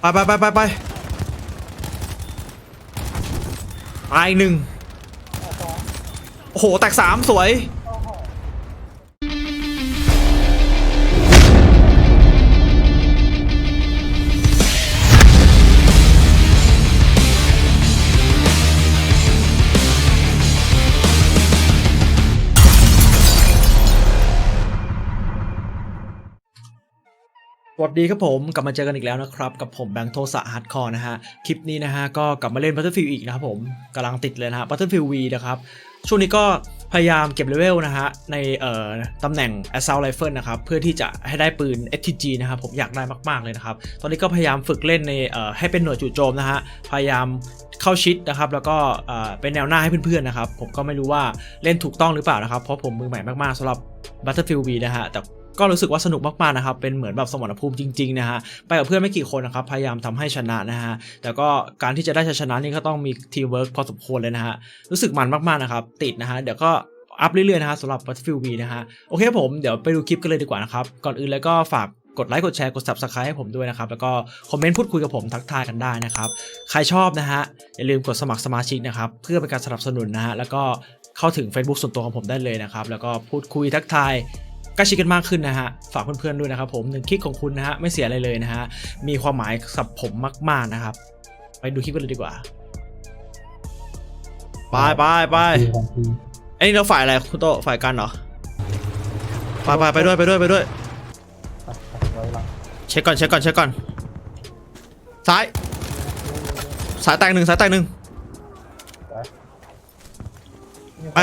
ไปไปไปไปไปตายหนึ่งโอ้โห แตกสามสวย วัสดีครับผมกลับมาเจอกันอีกแล้วนะครับกับผมแบงค์โทสะฮาร์ดคอร์นะฮะคลิปนี้นะฮะก็กลับมาเล่น Battlefield อีกนะครับผมกำลังติดเลยนะฮะ Battlefield V นะครับช่วงนี้ก็พยายามเก็บเลเวลนะฮะในเอ่อตำแหน่ง Assault Rifle นะครับเพื่อที่จะให้ได้ปืน STG นะครับผมอยากได้มากๆเลยนะครับตอนนี้ก็พยายามฝึกเล่นในเอ่อให้เป็นหน่วยจู่โจมนะฮะพยายามเข้าชิดนะครับแล้วก็เอ่อเป็นแนวหน้าให้เพื่อนๆนะครับผมก็ไม่รู้ว่าเล่นถูกต้องหรือเปล่านะครับเพราะผมมือใหม่มากๆสำหรับ Battlefield V นะฮะแต่ ก็รู้สึกว่าสนุกมากๆนะครับ เป็นเหมือนแบบสมรภูมิจริงๆนะฮะ ไปกับเพื่อนไม่กี่คนนะครับ พยายามทำให้ชนะนะฮะ แต่ก็การที่จะได้ชัยชนะนี่ก็ต้องมีทีมเวิร์กพอสมควรเลยนะฮะ รู้สึกมันมากๆนะครับ ติดนะฮะ เดี๋ยวก็อัพเรื่อยๆนะฮะสำหรับ Battlefield V นะฮะ โอเคครับผม เดี๋ยวไปดูคลิปกันเลยดีกว่านะครับ ก่อนอื่นเลยก็ฝากกดไลค์กดแชร์กด Subscribe ให้ผมด้วยนะครับ แล้วก็คอมเมนต์พูดคุยกับผมทักทายกันได้นะครับ ใครชอบนะฮะ อย่าลืมกดสมัครสมาชิกนะครับ เพื่อเป็นการสนับสนุนนะฮะ แล้วก็เข้าถึง Facebook ส่วนตัวของผมได้เลยนะครับ แล้วก็พูดคุยทักทาย ใกล้ชิดกันมากขึ้นนะฮะฝากเพื่อนๆด้วยนะครับผมหนึ่งคลิกของคุณนะฮะไม่เสียอะไรเลยนะฮะมีความหมายกับผมมากๆนะครับ ไปดูคลิปกันเลยดีกว่าไปไปไปองทีไอ้นี่เราฝ่ายอะไรคุณโตฝ่ายกันเหรอไปไปไปด้วยไปด้วยไปด้วย เช็คก่อนเช็คก่อนเช็คก่อนซ้ายสายแตกหนึ่งสายแตกหนึ่งไป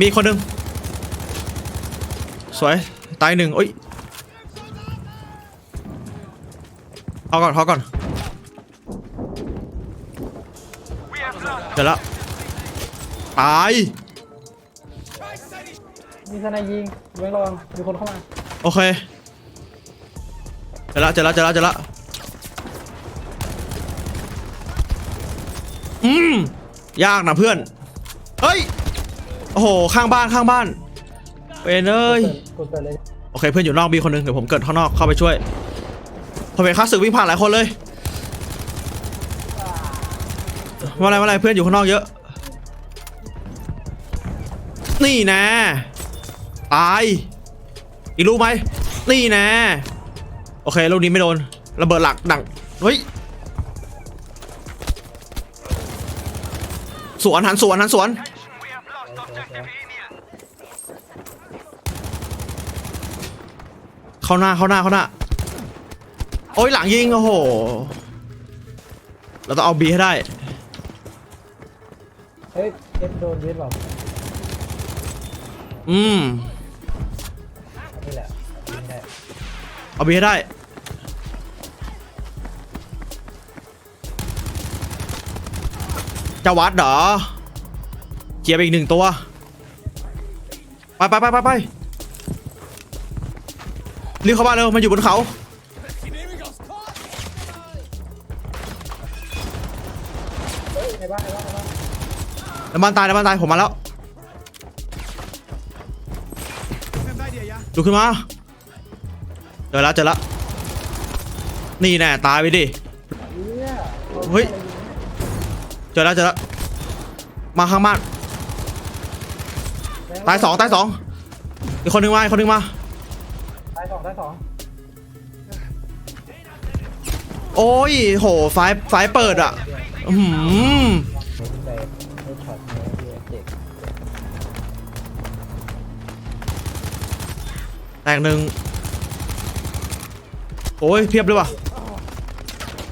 มีคนหนึ่ง สวย ตายหนึ่งโอ้ย เอาก่อนเอาก่อน เดี๋ยวละ ตาย มีทนายยิงเว้งระวังมีคนเข้ามาโอเค เจอละเจอละเจอละเจอละอืม ยากนะเพื่อน เฮ้ย โอ้โห ข้างบ้านข้างบ้าน เป็นเอ้ยกดเปิดเลยโอเคเพื่อนอยู่นอกบีคนหนึงเดี๋ยวผมเกิดข้างนอกเข้าไปช่วยผมเห็นข้าศึกวิ่งผ่านหลายคนเลยว่าอะไรว่าอะไรเพื่อนอยู่ข้างนอกเยอะ นี่นะตายอีกลูกไหมนี่นะโอเคลูกนี้ไม่โดนระเบิดหลักดังเฮ้ยสวนหันสวนหันสวน เข้าหน้าเข้าหน้าเข้าหน้า โอ้ยหลังยิงโอ้โห เราต้องเอาบีให้ได้ เฮ้ยเอ็ดโดนเวทแบบอืม นี่แหละยิงได้เอาบีให้ได้ จะวัดเหรอเจียบอีกหนึ่งตัว ไปไปไปไปไป รีบเข้าบ้านเร็วมันอยู่บนเขาในบ้านในบ้านในบ้านน้ำมันตายน้ำมันตายผมมาแล้วดูขึ้นมาเจอแล้วเจอแล้วนี่แน่ตายไปดิเฮ้ยเจอแล้วเจอแล้วมาข้างบ้านตายสองตายสองอีกคนหนึงมาอีกคนหนึงมาายสองตายสองโอ้ยโหไฟไฟเปิดอะอือหืมแตกหนึ่งโอ้ยเพียบเลยว่ะ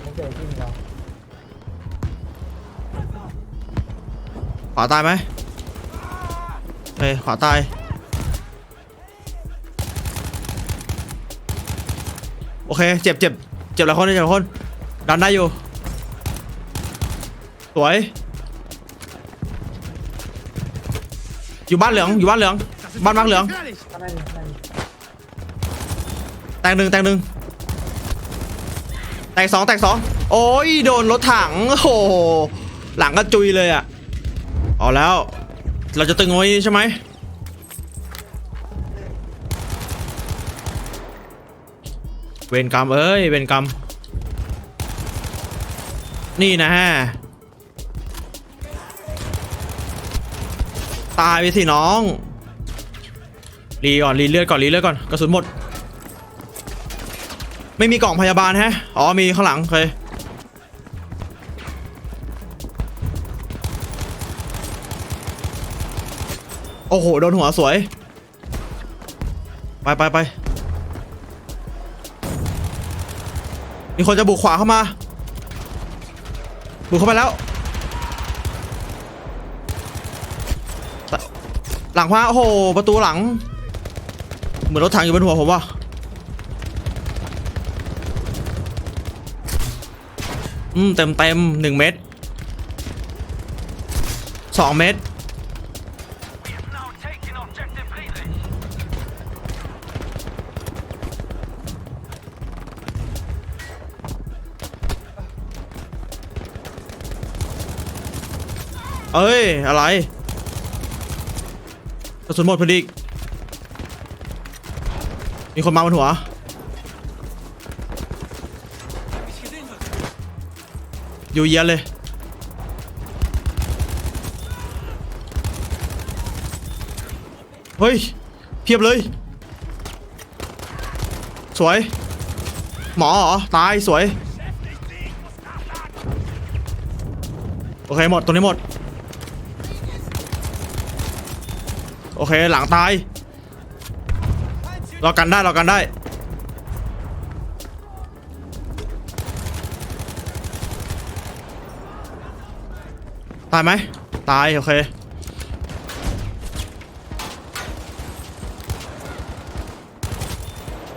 ไม่เจอที่เราขวาตายไหมเอ้ยขวาตาย โอเค เจ็บเจ็บเจ็บหลายคนเจ็บหลายคนดันได้อยู่ สวย อยู่บ้านเหลือง อยู่บ้านเหลือง บ้านมักเหลือง ข้างในนี่ข้างในนี่แตกหนึ่งแตกหนึ่งแตกสองแตกสองโอ้ยโดนรถถังโอ้โหหลังก็จุยเลยอะเอาแล้ว เราจะตึงไว้ใช่ไหม เวรกรรมเอ้ยเวรกรรม นี่นะฮะ ตายไปสิน้อง รีก่อนรีเลือดก่อนรีเลือดก่อนกระสุนหมด ไม่มีกล่องพยาบาลแฮะ อ๋อมีข้างหลังเคยโอ้โห โดนหัวสวย ไปไปไป มีคนจะบุกขวาเข้ามา บุกเข้าไปแล้ว หลังพระโอ้โห ประตูหลัง เหมือนรถถังอยู่บนหัวผมว่ะอืมเต็มเต็มหนึ่งเม็ดสองเม็ด Now เอ้ย อะไรกระสุนหมดพอดี มีคนมาบนหัว อยู่เยียนเลย เฮ้ย เพียบเลย สวย หมอเหรอ ตายสวย โอเค หมด ตรงนี้หมด โอเคหลังตายเรากันได้เรากันได้ ตายไหมตาย โอเค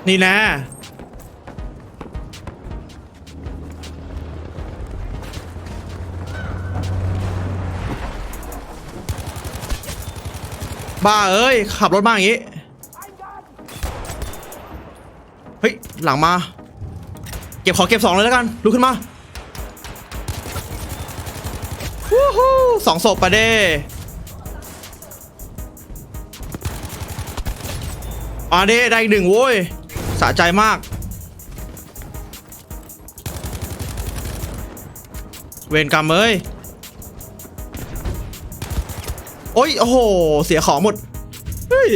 นี่นะ บ้าเอ้ย ขับรถมาอย่างงี้ เฮ้ย หลังมา เก็บขอเก็บสองเลยแล้วกัน ลุกขึ้นมาวู้ฮู้สองศพไปเด้มาเด้ได้อีกหนึ่งโว้ยสะใจมาก เวรกรรมเอ้ย โอ้ย โอ้โห เสียของหมด เฮ้ย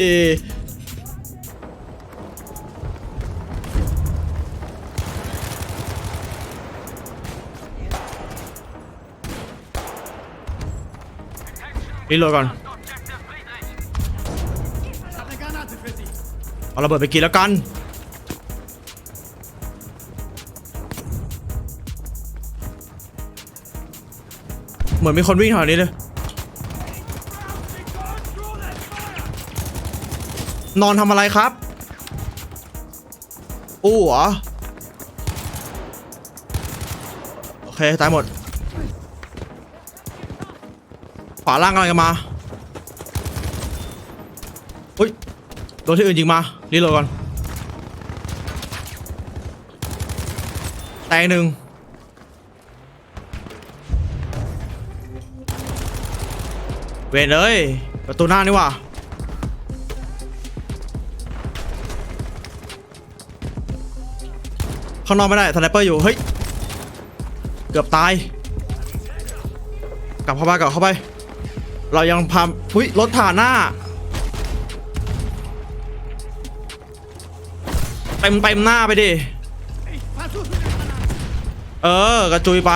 รีโหลดก่อน เอาระเบิดไปกินแล้วกันเหมือนมีคนวิ่งแถวนี้เลย นอนทำอะไรครับ อู้เหรอ โอเค ตายหมด ขวาล่างกำลังจะมาอุ้ย โดนที่อื่นยิงมา รีโหลดก่อน แตงหนึ่งเวนเลย ประตูหน้านี่หว่า ข้างนอกไม่ได้สไนเปอร์อยู่เฮ้ยเกือบตาย กลับเข้าไปกลับเข้าไป เรายังพามอุ้ยรถผ่านหน้าเต็มเต็มหน้าไปดิเออกระจุยไป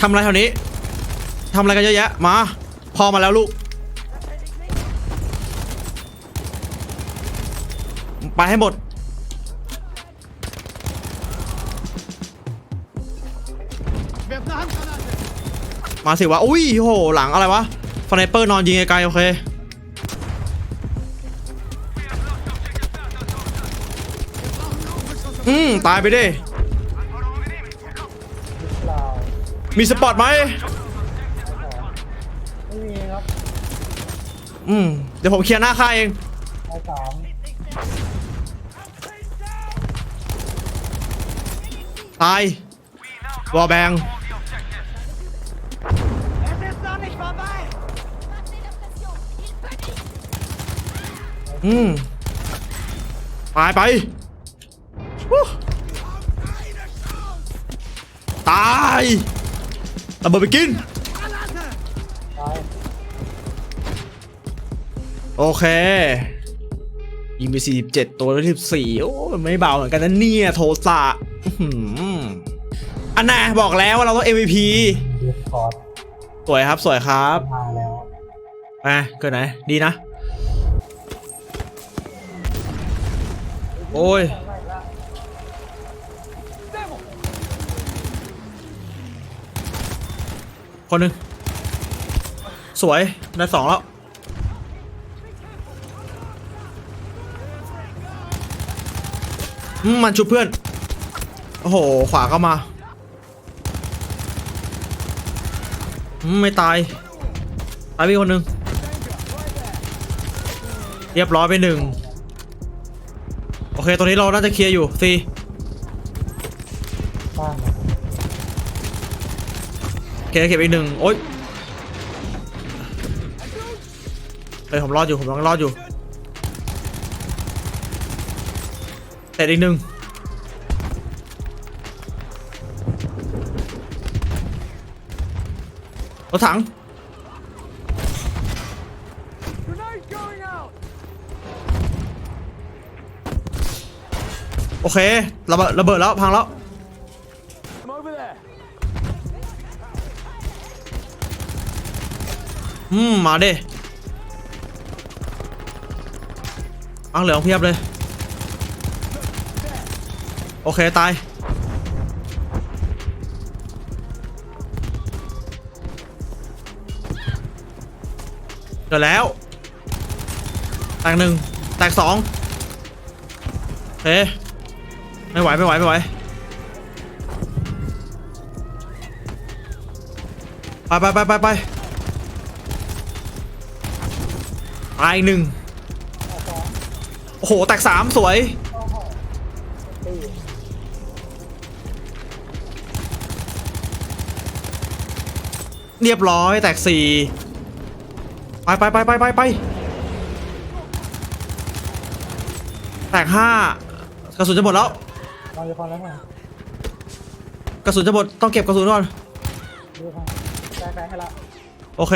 ทำอะไรแถวนี้ทำอะไรกันเยอะแยะมา พอมาแล้วลูก ไปให้หมด Werft eine Handgranate! มาสิวะ อุ้ยโห หลังอะไรวะสไนเปอร์นอนยิงไกลๆโอเค อืม ตายไปดิเปล่ามีสปอร์ตไหมไม่มีครับ อืม เดี๋ยวผมเคลียร์หน้าค่ายเองไอ้สาม ตายวอแบงอืมตายไปตายระเบิดไปกิน โอเคยิงไป47 ตัวแล้ว14โอ้ไม่เบาเหมือนกันนะเนี่ย โทสะอื อันน่ะบอกแล้วว่าเราต้อง MVP สคอร์ดสวยครับสวยครับมาแล้วอะเกิดไหน ดีนะ โอ้ย คนหนึ่งสวย ได้สองแล้ว อืมมันชุบเพื่อน โอ้โห ขวาเข้ามา อืม ไม่ตาย ตายไปคนหนึ่งเรียบร้อยไปหนึ่งโอเคตรงนี้เราน่าจะเคลียร์อยู่ซีบ้านโอเคเก็บอีกหนึ่งโอ๊ยเฮ้ยผมรอดอยู่ผมยังรอดอยู่แต่อีกหนึ่ง รถถังโอเคระเบิดระเบิดแล้วพังแล้วอืมมาดิอังเหลืองเพียบเลย โอเค ตาย กิดแล้ว แตกหนึ่งแตกสองเฮ้ไม่ไหวไม่ไหวไม่ไหวไปไปไปไปไปตายอีกหนึ่งโอ้โหแตกสามสวยเรียบร้อยแตกสี่ ไปไปไปไปไปไปแตกห้ากระสุนจะหมดแล้วเราจะฟังแล้วไงกระสุนจะหมดต้องเก็บกระสุนก่อนดูฟังแก้แก้ให้ละโอเค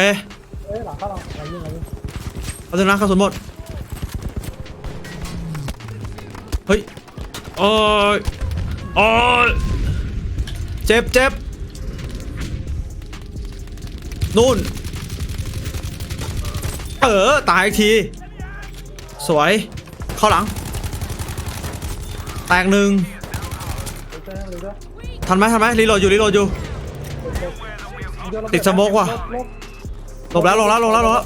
เอ้ยหลังเข้าหลังเรายิงเรายิงเอาเถอะนะกระสุนหมดเฮ้ยโอ้ยโอ้ยเจ็บเจ็บนู่น เออ ตายอีกที สวย เข้าหลัง แตกหนึ่งทันไหมทันไหมรีโหลดอยู่รีโหลดอยู่ ติดสโมกว่ะหลบแล้วหลบแล้วหลบแล้วหลบแล้ว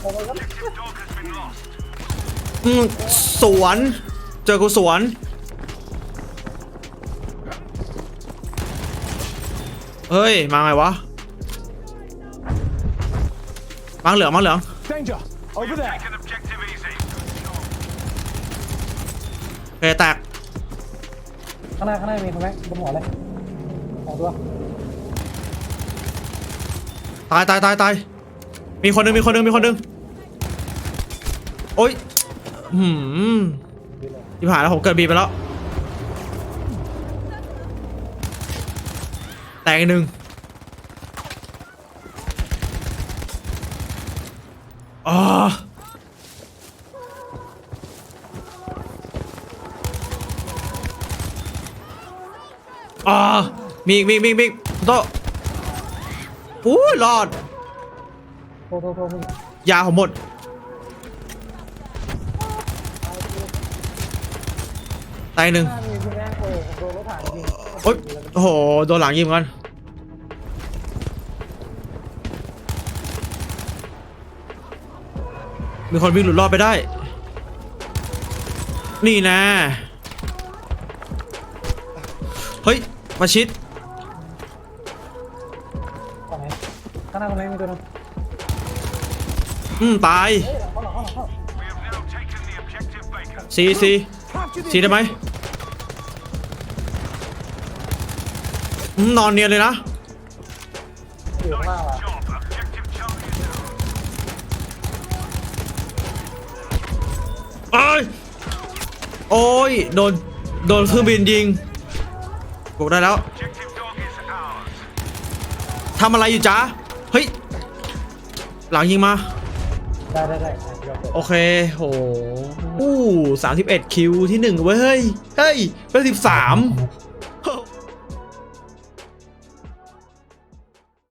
อืมสวน เจอกูสวนเฮ้ย มาไงวะมังเหลืองมังเหลือง Danger! Over there! Taking objective easy. โอเคแตกข้างหน้าข้างหน้ามีคนไหมบนหัวเลยสองตัวตายตายตายตายมีคนหนึงมีคนหนึงมีคนหนึงโอ๊ยหืมที่ผ่านแล้วผมเกิดบีไปแล้วแตกอีกหนึ่ง อ๋ออ๋อมีอีกมีอีกมีอีกมีอีกโตะอู้ยรอด โทรโทรโทรมึงยาผมหมด ตายหนึ่ง น้ามีคุณแม่โอ้โดนรถถังยิงโอ๊ยโอ้โห โดนหลังยิงเหมือนกัน มีคนวิ่งหลุดรอดไปได้ นี่นะ เฮ้ยมาชิดฝั่งไหนข้างหน้าคนไหนมีตัวนึงอืมตายเฮ้ยหลังเข้าหลังเข้าหลังเข้า We have now taken the objective Baker. ซีซีซีได้ไหมอืมนอนเนียนเลยนะ เอ้ยโโอ้ยโดนโดนเครื่องบินยิงกดได้แล้ว Objective dog is ours. ทำอะไรอยู่จ๊ะเฮ้ยหลังยิงมาได้ได้ได้อะเดี๋ยวเปิดโอเคโหอู้สามสิบเอ็ดคิวที่หนึ่งเว้ยเฮ้ยเฮ้ยเป็นสิบสาม